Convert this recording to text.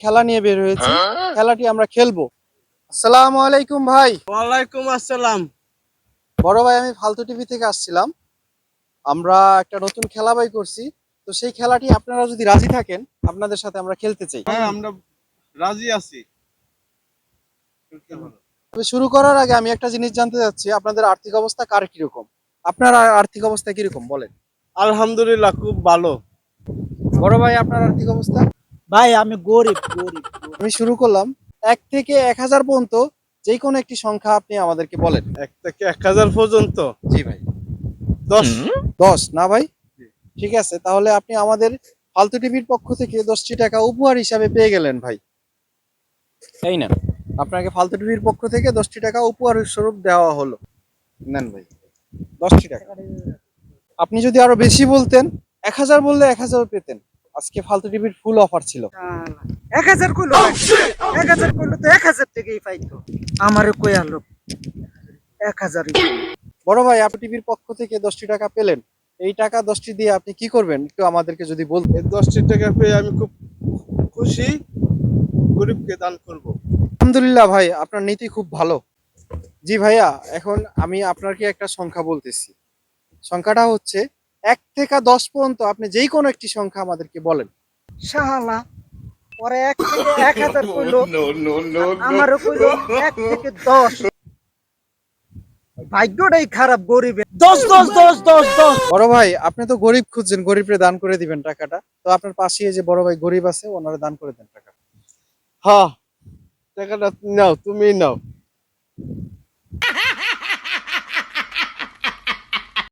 খেলা নিয়ে বের হয়েছি। খেলাটি আমরা খেলব। আসসালামু আলাইকুম ভাই। ওয়ালাইকুম আসসালাম। বড় ভাই আমি ফালতু টিভি থেকে আসছিলাম। আমরা একটা নতুন খেলা বাই করছি। তো সেই খেলাটি আপনারা যদি রাজি থাকেন আপনাদের সাথে আমরা খেলতে চাই। হ্যাঁ আমরা রাজি আছি। তবে শুরু করার আগে আমি একটা জিনিস জানতে চাচ্ছি আপনাদের আর্থিক অবস্থা কার কীরকম? আপনার আর্থিক অবস্থা কীরকম বলেন। আলহামদুলিল্লাহ খুব ভালো। বড় ভাই আপনার আর্থিক অবস্থা? ভাই আমি গরিব গরিব। আমি শুরু করলাম। এক থেকে এক হাজার পর্যন্ত যে কোনো একটি সংখ্যা আপনি আমাদেরকে বলেন। এক থেকে এক হাজার পর্যন্ত? জি ভাই। দশ? দশ না ভাই? ঠিক আছে তাহলে আপনি আমাদের ফালতু টিভির পক্ষ থেকে দশটি টাকা উপহার হিসাবে পেয়ে গেলেন ভাই। তাই না আপনাকে ফালতু টিভির পক্ষ থেকে দশটি টাকা উপহার স্বরূপ দেওয়া হলো। নেন ভাই। দশটি টাকা। আপনি যদি আরও বেশি বলতেন এক হাজার বললে এক হাজার পেতেন। আজকে ফালতু টিভির ফুল অফার ছিল। এক হাজার কইলো এক হাজার কইলো তো এক হাজার টাকাই পাইতো। আমারে কই আলো এক হাজারই বড় ভাই আপনি টিভির পক্ষ থেকে দশটি টাকা পেলেন। এই টাকা দশটি দিয়ে আপনি কি করবেন? একটু আমাদেরকে যদি বলতেন এই দশটি টাকা পেয়ে আমি খুব খুশি গরিবকে দান করব। আলহামদুলিল্লাহ ভাই আপনার নীতি খুব ভালো। জি ভাইয়া এখন আমি আপনাকে একটা সংখ্যা বলতেছি। সংখ্যাটা হচ্ছে এক থেকে দশ পর্যন্ত আপনি যেই কোনো একটি সংখ্যা আমাদেরকে বলেন। শালা পরে এক থেকে এক হাজার কইলো আমারও কইলো এক থেকে দশ। ভাগ্যটাই খারাপ গরিবের। দশ দশ দশ দশ দশ। বড় ভাই আপনি তো গরিব খুঁজছেন গরিবরে দান করে দিবেন টাকাটা। তো আপনার পাশে যে বড় ভাই গরিব আছে ওনারা দান করে দেন টাকা হ্যাঁ টাকাটা নাও তুমি নাও।